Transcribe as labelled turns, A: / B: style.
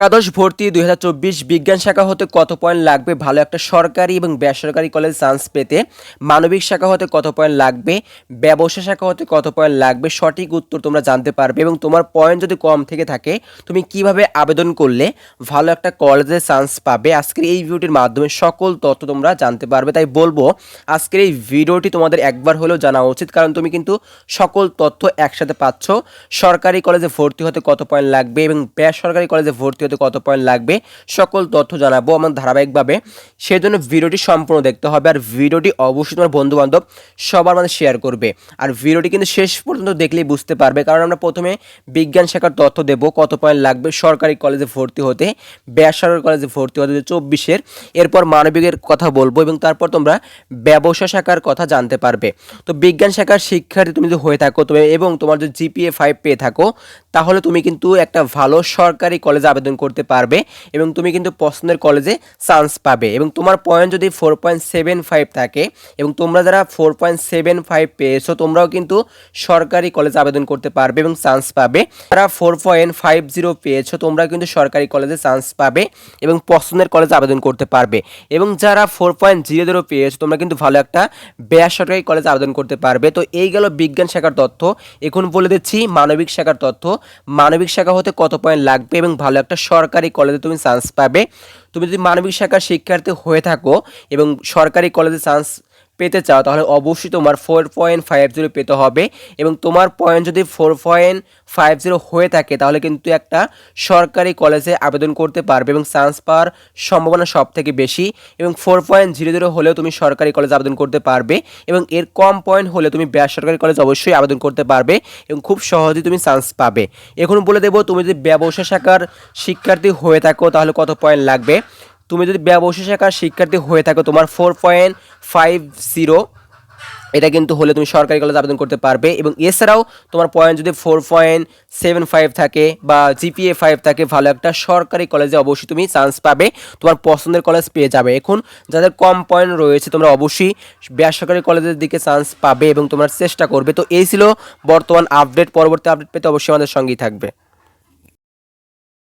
A: একাদশ ভর্তি দুই হাজার চব্বিশ বিজ্ঞান শাখা হতে কত পয়েন্ট লাগবে? ভালো একটা সরকারি এবং বেসরকারি কলেজ চান্স পেতে মানবিক শাখা হতে কত পয়েন্ট লাগবে? ব্যবসা শাখা হতে কত পয়েন্ট লাগবে? সঠিক উত্তর তোমরা জানতে পারবে এবং তোমার পয়েন্ট যদি কম থেকে থাকে, তুমি কীভাবে আবেদন করলে ভালো একটা কলেজে চান্স পাবে? আজকের এই ভিডিওটির মাধ্যমে সকল তথ্য তোমরা জানতে পারবে। তাই বলব, আজকের এই ভিডিওটি তোমাদের একবার হলেও জানা উচিত, কারণ তুমি কিন্তু সকল তথ্য একসাথে পাচ্ছ। সরকারি কলেজে ভর্তি হতে কত পয়েন্ট লাগবে এবং বেসরকারি কলেজে ভর্তি হতে কত পয়েন্ট লাগবে, সকল তথ্য জানাব আমার ধারাবাহিকভাবে। সেই জন্য ভিডিওটি সম্পূর্ণ দেখতে হবে আর ভিডিওটি অবশ্যই তোমার বন্ধু বান্ধব সবার মধ্যে শেয়ার করবে। আর ভিডিওটি কিন্তু শেষ পর্যন্ত দেখলেই বুঝতে পারবে, কারণ আমরা প্রথমে বিজ্ঞান শাখার তথ্য দেবো, কত পয়েন্ট লাগবে, সরকারি কলেজে ভর্তি হতে, বেসরকারি কলেজে ভর্তি হতে চব্বিশের, এরপর মানবিকের কথা বলব এবং তারপর তোমরা ব্যবসা শাখার কথা জানতে পারবে। তো বিজ্ঞান শাখার শিক্ষার্থী তুমি যদি হয়ে থাকো তুমি এবং তোমার যদি জিপিএ ফাইভ পেয়ে থাকো, তাহলে তুমি কিন্তু একটা ভালো সরকারি কলেজে আবেদন করতে পারবে এবং তুমি কিন্তু পছন্দের কলেজে চান্স পাবে এবং তোমার পয়েন্ট যদি ফোর পয়েন্ট সেভেন ফাইভ থাকে এবং তোমরা যারা ফোর পয়েন্ট সেভেন ফাইভ পেয়েছ, তোমরাও কিন্তু সরকারি কলেজে আবেদন করতে পারবে এবং চান্স পাবে। যারা ফোর পয়েন্ট ফাইভ জিরো পেয়েছ, তোমরা কিন্তু সরকারি কলেজে চান্স পাবে এবং পছন্দের কলেজে আবেদন করতে পারবে। এবং যারা ফোর পয়েন্ট জিরো জিরো পেয়েছ, তোমরা কিন্তু ভালো একটা বেসরকারি কলেজে আবেদন করতে পারবে। তো এই গেল বিজ্ঞান শাখার তথ্য। এখন বলে দিচ্ছি, মানবিক শাখার তথ্য। মানবিক শাখা হতে কত পয়েন্ট লাগবে এবং ভালো একটা সরকারি কলেজে তুমি চান্স পাবে। তুমি যদি মানবিক শাখার শিক্ষার্থী হয়ে থাকো এবং সরকারি কলেজে চান্স পেতে চাও, তাহলে অবশ্যই তোমার ফোর পয়েন্ট ফাইভ জিরো পেতে হবে। এবং তোমার পয়েন্ট যদি ফোর পয়েন্ট ফাইভ জিরো হয়ে থাকে, তাহলে কিন্তু একটা সরকারি কলেজে আবেদন করতে পারবে এবং চান্স পাওয়ার সম্ভাবনা সব থেকে বেশি। এবং ফোর পয়েন্ট জিরো জিরো হলেও তুমি সরকারি কলেজে আবেদন করতে পারবে এবং এর কম পয়েন্ট হলে তুমি বেসরকারি কলেজ অবশ্যই আবেদন করতে পারবে এবং খুব সহজেই তুমি চান্স পাবে। এখন বলে দেবো, তুমি যদি ব্যবসা শাখার শিক্ষার্থী হয়ে থাকো, তাহলে কত পয়েন্ট লাগবে? তুমি যদি ব্যবসা শাখার শিক্ষার্থী হয়ে থাকো, তোমার ফোর পয়েন্ট ফাইভ জিরো এটা কিন্তু হলে তুমি সরকারি কলেজে আবেদন করতে পারবে। এবং এছাড়াও তোমার পয়েন্ট যদি ফোর পয়েন্ট সেভেন ফাইভ থাকে বা জিপিএ ফাইভ থাকে, ভালো একটা সরকারি কলেজে অবশ্যই তুমি চান্স পাবে। তোমার পছন্দের কলেজ পেয়ে যাবে। এখন যাদের কম পয়েন্ট রয়েছে, তোমরা অবশ্যই বেসরকারি কলেজের দিকে চান্স পাবে এবং তোমরা চেষ্টা করবে। তো এই ছিল বর্তমান আপডেট পরবর্তী আপডেট পেতে অবশ্যই আমাদের সঙ্গেই থাকবে।